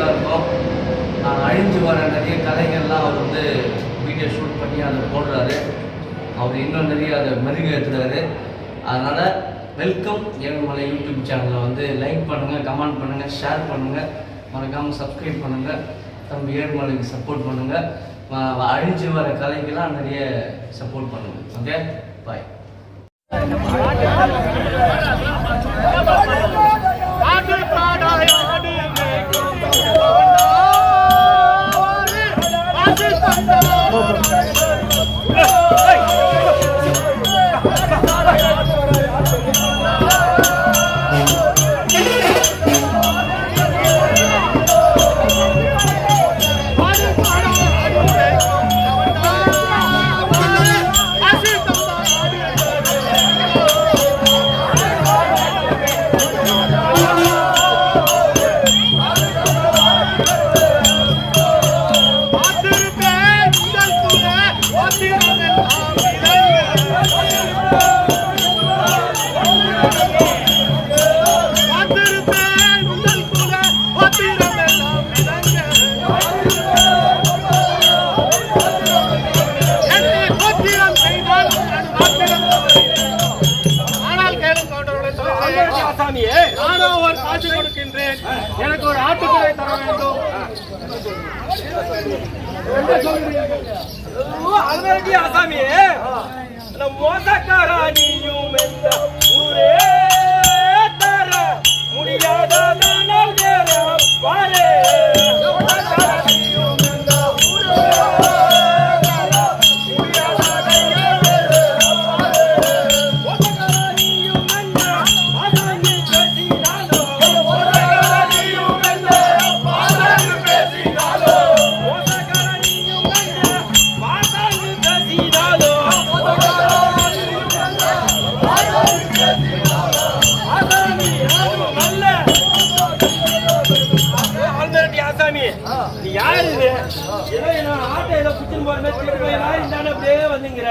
தான் இருக்கும். அழிஞ்சு வர நிறைய கலைகள்லாம் அவர் வந்து வீடியோ ஷூட் பண்ணி அதை போடுறாரு. அவர் இன்னும் நிறைய அதை மெருகேற்றுறாரு அதனால் வெல்கம் ஏழுமலை யூடியூப் சேனலை வந்து லைக் பண்ணுங்கள் கமெண்ட் பண்ணுங்கள் ஷேர் பண்ணுங்கள் மறக்காமல் சப்ஸ்கிரைப் பண்ணுங்கள் தம்பி ஏழுமலைக்கு சப்போர்ட் பண்ணுங்கள் அழிஞ்சு வர கலைக்கெல்லாம் நிறைய சப்போர்ட் பண்ணுங்கள் ஓகே? பாய். அல்வரடி ஆசாமியே நீ யாரு இது? ஏதோ என்ன ஆட்டை ஏதோ குச்சின் போற மாதிரி திருப்பி போய் அப்படியே வந்துங்கிற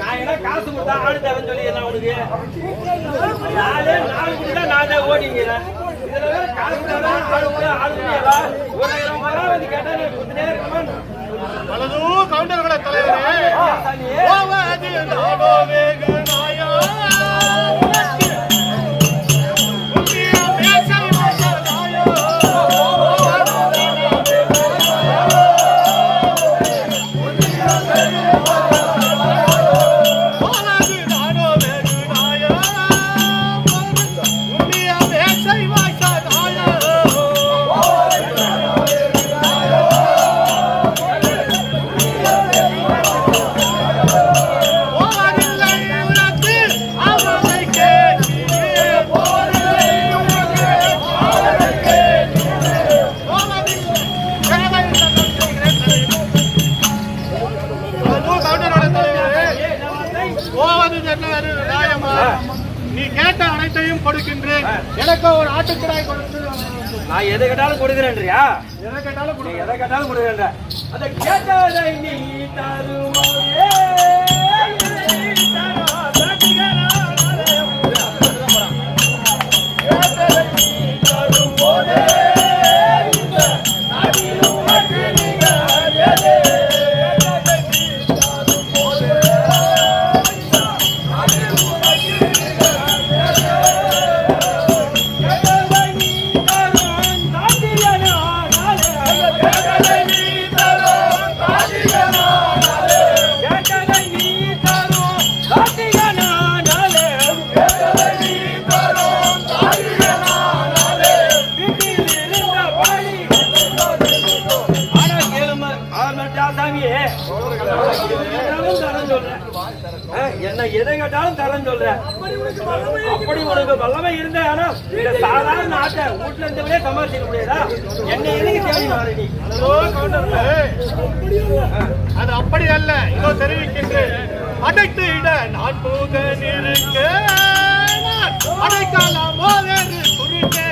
நான் என்ன காசு கொடுத்தா ஆடு தரேன்னு சொல்லி என்ன உனக்கு நாலே நாலு குடி தான் நான் தான் ஓடிங்கிறேன். இதுல வேற காசு கொடுத்தா ஆடு கூட ஆடு முடியல ஒரு ஆயிரம் வந்து கேட்டா கவுண்டர்கள தலைவரே. ஆசாமியே ஓவாதி நாடோ வேக அது அப்படி அல்ல இதோ தெரிவிக்கின்றேன் அடைத்து இட நான் போக நிற்க அடைக்காலாமோ வேறு குறுக்கே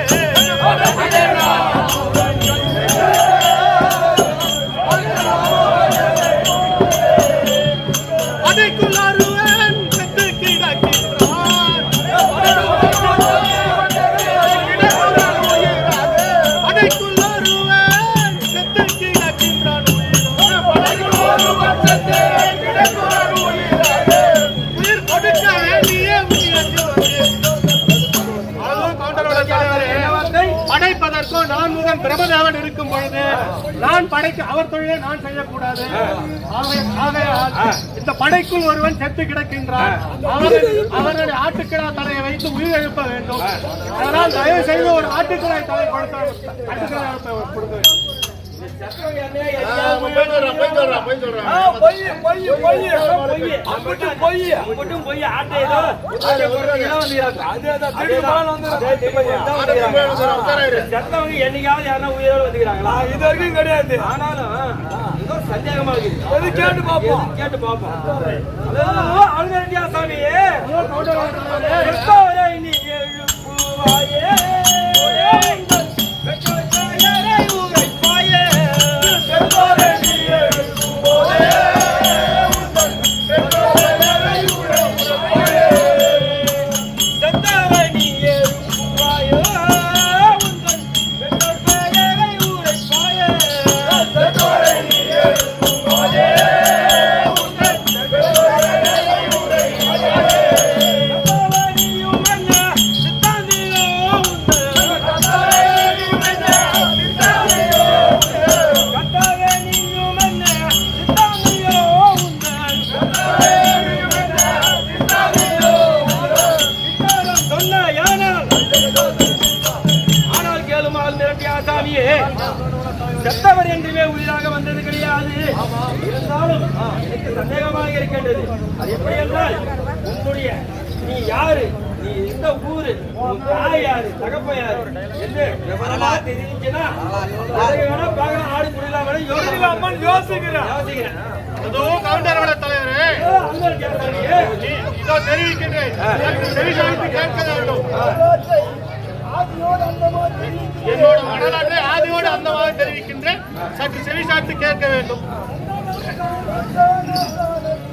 படைக்க அவர் தொழிலை நான் செய்யக்கூடாது. இந்த படைக்குள் ஒருவன் செத்து கிடக்கின்றான். அவன் அவனுடைய ஆட்டுக்கிடா தலையை வைத்து உயிர் எழுப்ப வேண்டும். அதனால் தயவு செய்து ஒரு ஆட்டுக்கிடாய் தலை கொடுக்க ஆட்டுக்கிடா எழுப்ப கொடுக்க வேண்டும். செத்தவங்க என்னையா எதையாவது ஆ, பொய், பொய், பொய், என்னைக்காவது ஆனாலும், சந்தேகமா இருக்குது. கேட்டு பாப்போம் கேட்டு பார்ப்போம் ஹலோ, அழுங்கரண்டியா இருந்தாலும் எனக்கு சந்தேகமாக இருக்கின்றது. அது எப்படி என்றால் உன்னுடைய நீ யாரு? நீ எந்த ஊரு? உன் தாய் யாரு? தகப்ப யாரு? என்று விவரமா தெரிஞ்சுன்னா வேணா பார்க்கலாம் ஆடு வேணா யோசிக்கலாம் யோசிக்கிறேன். யோசிக்கிறேன். அதோ கவுண்டரோட தலைவரே. இதோ தெரிவிக்கின்றேன். எனக்கு செவிசாய்த்து கேட்க வேண்டும். என்னோட வரலாற்றை ஆதியோடு அந்தமாக தெரிவிக்கின்றேன். சற்று செவிசாய்த்து கேட்க வேண்டும். கேட்டருள்வாய்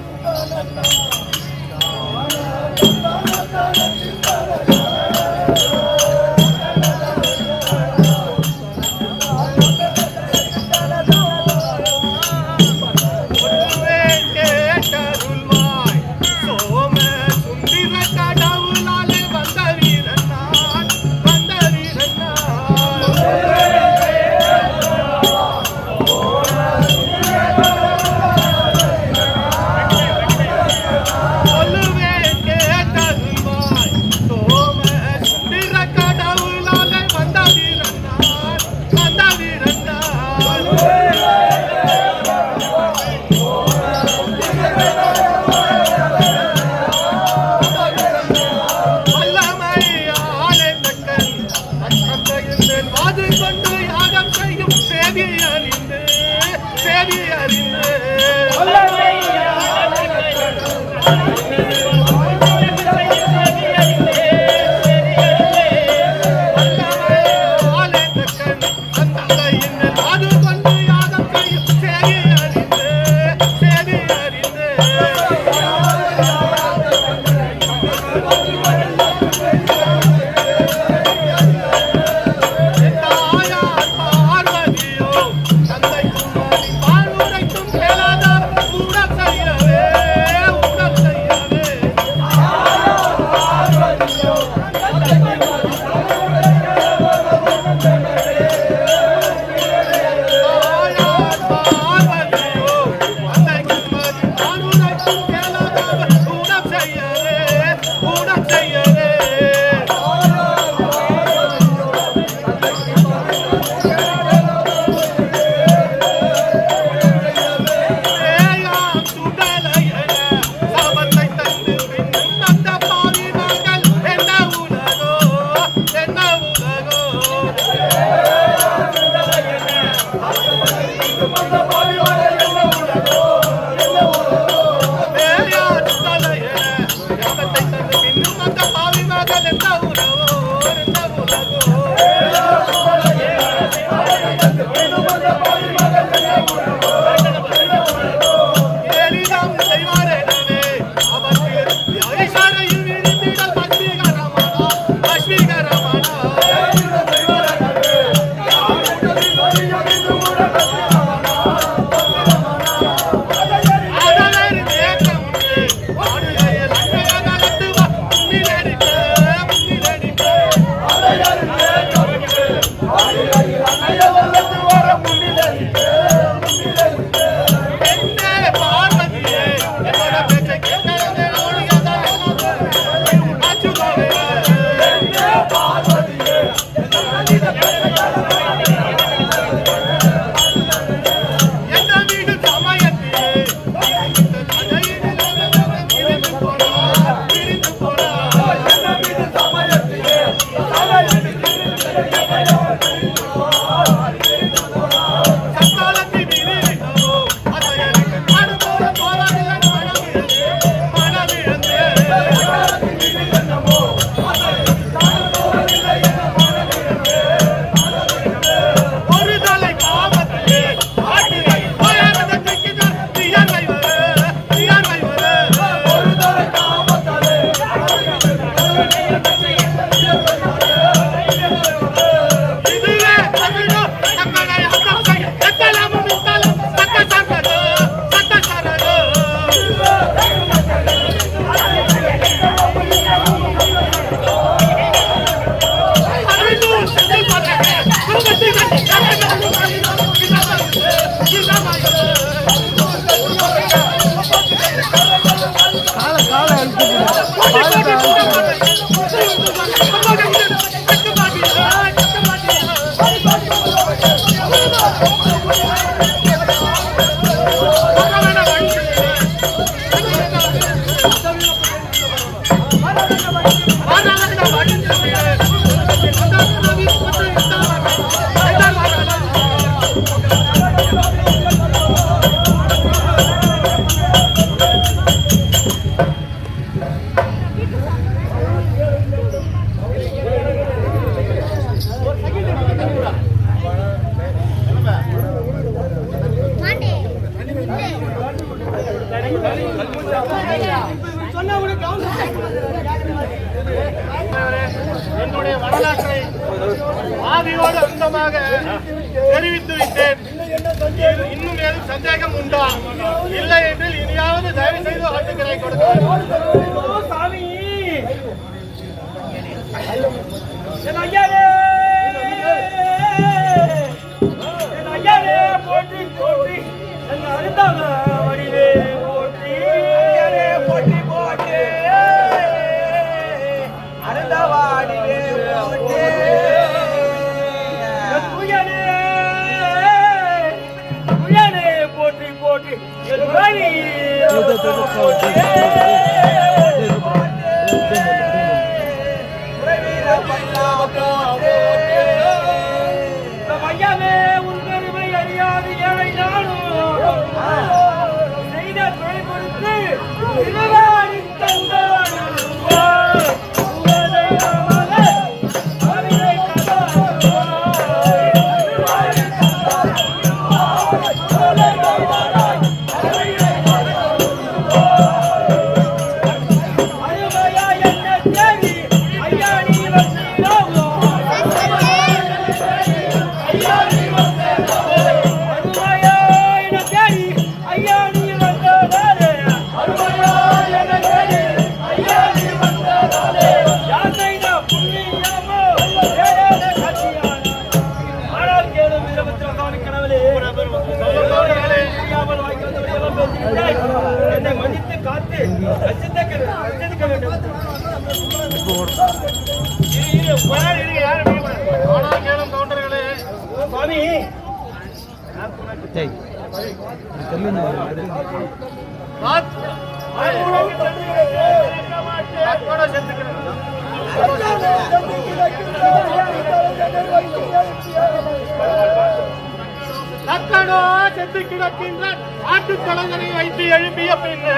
லக்கணோ செத்து கிடக்கின்ற ஆட்டுக்கடங்களை வைத்து எழுப்பிய பின்னு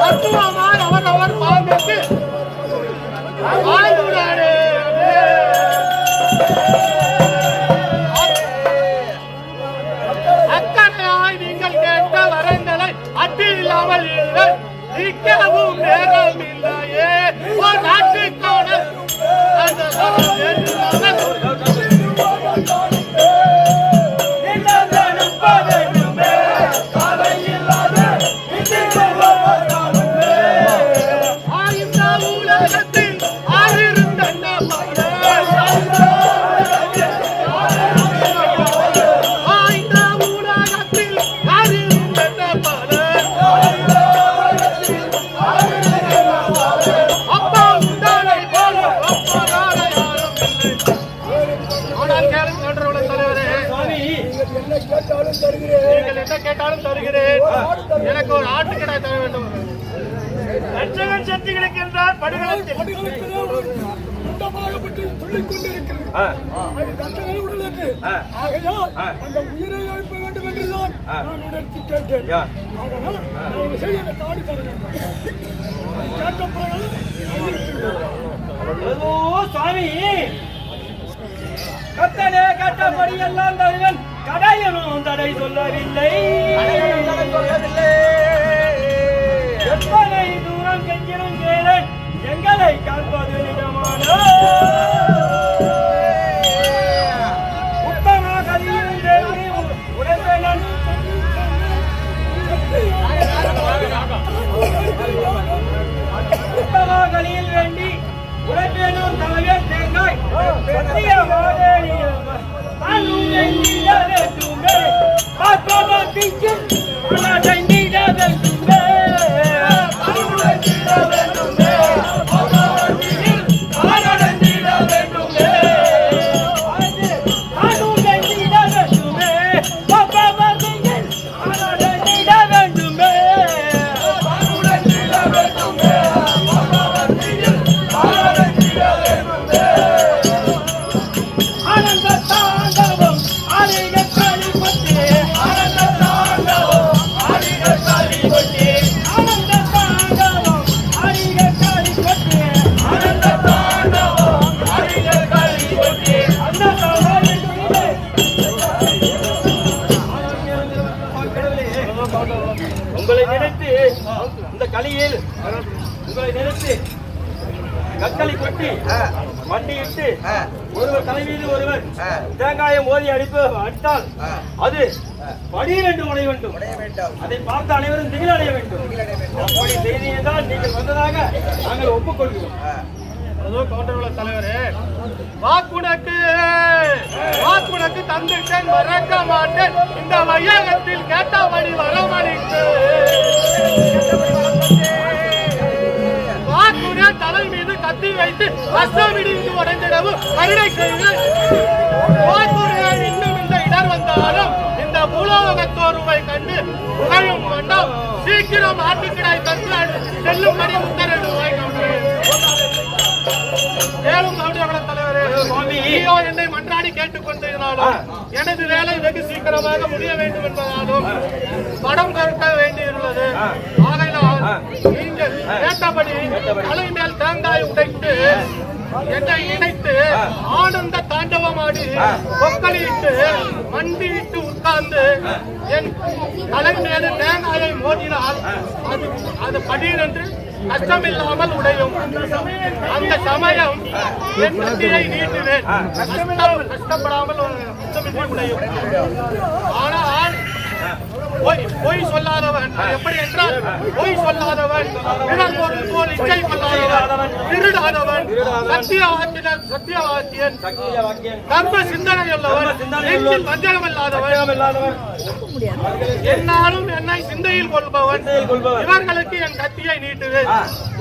தத்துவமாய் அவர் அவர் வாழ்ந்து வாழ்ந்துடாரு வல்லல் நிற்கவும் நேரம் இல்லையே ஒரு நாட்டுக்கான அந்த சுவாமி கத்தனே கட்டபடி எல்லாம் தருவன் கடையனும் தடை சொல்லவில்லை எத்தனை தூரம் கெஞ்சினும் கேளன் எங்களை காப்பது நிஜமான தேங்காய் சத்திய மாதேனியம் அருளை நீட வேண்டுமே ஆத்மபக்திக்கு அனதை நீட வேண்டுமே களியில் உங்களை நினைத்து கற்களை கொட்டி மண்டியிட்டு ஒருவர் தலைமீது ஒருவர் தேங்காயம் மோதி அடிப்பு அடித்தால் அது படீரென்று உடைய வேண்டும். அதை பார்த்து அனைவரும் திகில் அடைய வேண்டும். அப்படி செய்திருந்தால் நீங்கள் வந்ததாக நாங்கள் ஒப்புக்கொள்கிறோம். தலைவரே வாக்குனக்கு வாக்குனக்கு தந்துட்டேன் மறக்க மாட்டேன். இந்த வையகத்தில் கேட்டபடி வரமளித்து. வாக்குன தலை மீது கத்தி வைத்து வசமிடிந்து உடைந்திடவும் கருணை செய்து வாக்குடன் இன்னும் இந்த இடர் வந்தாலும் இந்த பூலோகத்தோருவை கண்டு புகழும் கொண்டோம் சீக்கிரம் ஆட்டுக்கிடாய் தந்து செல்லும்படி ஐயோ என்னை மன்றாடி கேட்டுக்கொண்டிருந்தாலும் எனது வேலை வெகு சீக்கிரமாக முடிய வேண்டும் என்பதாலும் படம் கருக்க வேண்டியுள்ளது ஆகையால் நீங்கள் கேட்டபடி தலை மேல் தேங்காய் உடைத்து என்னை இணைத்து ஆனந்த தாண்டவமாடி கொக்களிட்டு மண்டியிட்டு உட்கார்ந்து என் தலை மீது தேங்காயை மோதினால் அது அது படீரென்று அஷ்டமில்லாமல் உடையும். அந்த சமயம் என் கத்தியை நீட்டுவேன். கஷ்டம் கஷ்டப்படாமல் உடையும். ஆனால் பொய் சொல்லாதவன். எப்படி என்றால் பொய் சொல்லாதவன். பிறர் போல் இச்சை கொள்ளாதவன். திருடாதவன். சத்தியவாக்கியன். சத்தியவாக்கியன். கர்ம சிந்தனை உள்ளவன் வஞ்சகம் இல்லாதவன் என்னாலும் என்னை சிந்தையில் கொள்பவன். இவர்களுக்கு என் கத்தியை நீட்டுவேன்.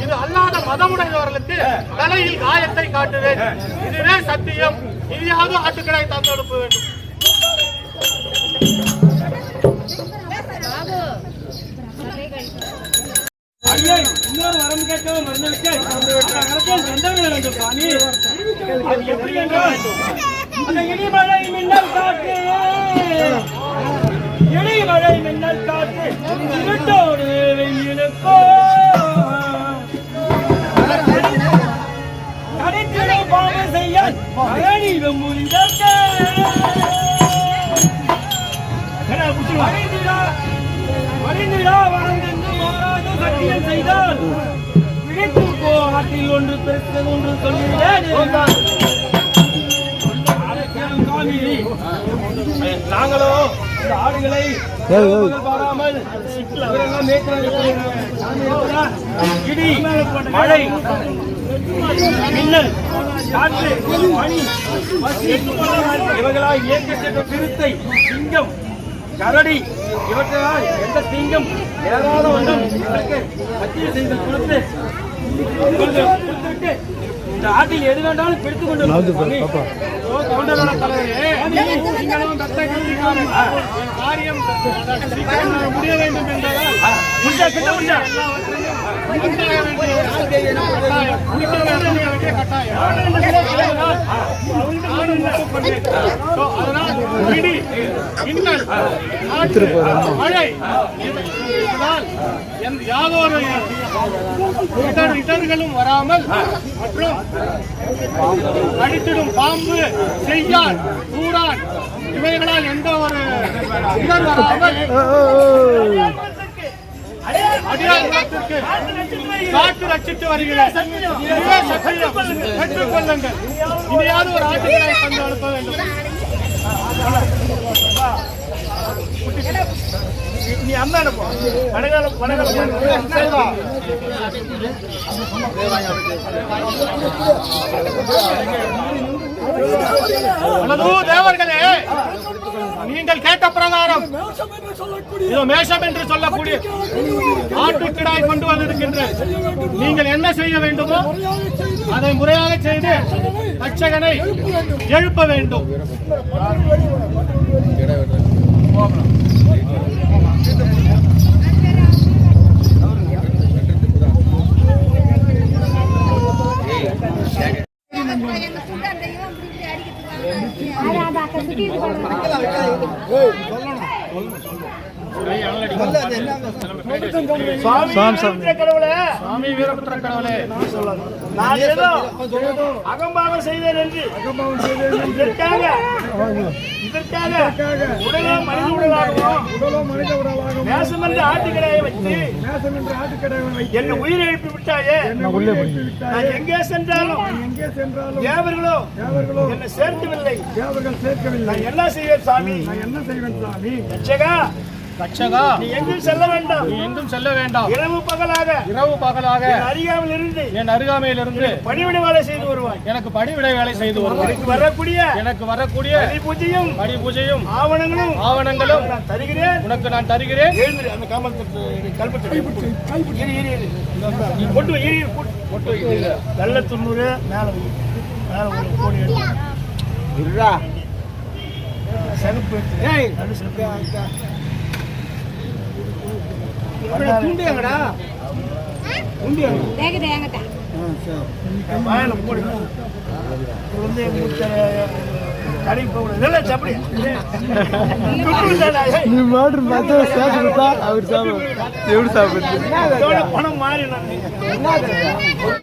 இது அல்லாத மதமுடையவர்களுக்கு தலையில் காயத்தை காட்டுவேன். இதுவே சத்தியம். இனியாவது ஆட்டுக்கடை தந்தெடுப்ப வேண்டும். இன்னொரு வரம் கேட்கவும் மறந்துவிட்டு அரசியல் சந்தேகம் வேண்டும் சுவாமி அது எப்படி என்றால் அந்த இடிமழை மின்னல் காற்று இடிமழை மின்னல் காற்று இருட்டோடு வெயிலுக்கோ நாங்களோ இந்த ஆடுகளை பாராமல் இடி மழை மின்னல் காற்று பனி பசி இவர்களால் இயக்கச்சென்ற சிறுத்தை சிங்கம் கரடி இவற்றால் எந்த தீங்கும் ஏதாவது ஒன்றும் எங்களுக்கு மத்திய செய்து கொடுத்து இந்த ஆட்டில் எது வேண்டாலும் பிடித்து கொண்டு காரியம் முடிய வேண்டும் என்றால் கட்டாயம். அதனால் அதனால் காற்று, யாதொரு இடர்களும் வராமல் மற்றும் அடித்திடும் பாம்பு செய்யான் கூடான் இவைகளால் எந்த ஒரு இடர் வராமல் அடியார் காட்டு ரட்சித்து வருகிறேன். பெற்றுக் கொள்ளுங்கள் இனியாவது ஒரு ஆட்டுகளை தந்து அனுப்ப வேண்டும். நீ தேவர்களே. நீங்கள் கேட்ட பிரகாரம் இதோ மேஷம் என்று சொல்லக்கூடிய ஆட்டுக்கிடாய் கொண்டு வந்திருக்கின்றேன் நீங்கள் என்ன செய்ய வேண்டுமோ அதை முறையாக செய்து தட்சகனை எழுப்ப வேண்டும். கடவுளே சுவாமி வீரபுத்திர கடவுளே. நான் ஏதோ அகம்பாகம் செய்தேன் என்று. இதற்காக இதற்காக உடலோ மனித உடலாகவும் உடலோ மனித உடலாக நேசம் என்ற ஆட்டுக்கடையை வச்சு மேசம் என்று ஆட்டுக்கடை என்னை உயிரை எழுப்பி விட்டாயே. நான் எங்கே சென்றாலும் எங்கே சென்றாலும் தேவர்களோ தேவர்களோ என்னை சேர்க்கவில்லை. தேவர்கள் சேர்க்கவில்லை. நான் என்ன செய்வேன் சாமி? நான் என்ன செய்வேன் சாமி? ரட்சகா ரட்சகா நீ எங்கும் செல்ல வேண்டாம். நீ எங்கும் செல்ல வேண்டாம். இரவு பகலாக. இரவு பகலாக. என் அருகாமையில் இருந்து என் அருகாமையிலிருந்து பணிவிட வேலை செய்து வருவாய். எனக்கு பணிவிடை வேலை செய்து வருவார் எனக்கு வரக்கூடிய எனக்கு வரக்கூடிய பலி பூஜையும் பணி பூஜையும் ஆவணங்களும் ஆவணங்களும் நான் தருகிறேன். உனக்கு நான் தருகிறேன். எழுந்துரு அந்த காமத்து கல்பத்து கொண்டு வை, இரு. வெள்ளை துண்ணூறு மேல வை. மேல ஒரு கோடி எடுத்து. நல்ல செருப்பு. துண்டு எங்கடா? தேங்கடா என்கிட்ட வாயில போடு இது வந்து எங்க வீட்டு கடைக்கு போக கூடாது. இல்லை சப்படி. துண்டு இல்லடா, ஏய். நீ மாட்டு பார்த்தா சாப்பிடுதா அவர் சாப்பிடு எப்படி சாப்பிடுறது? பணம் மாறி நான்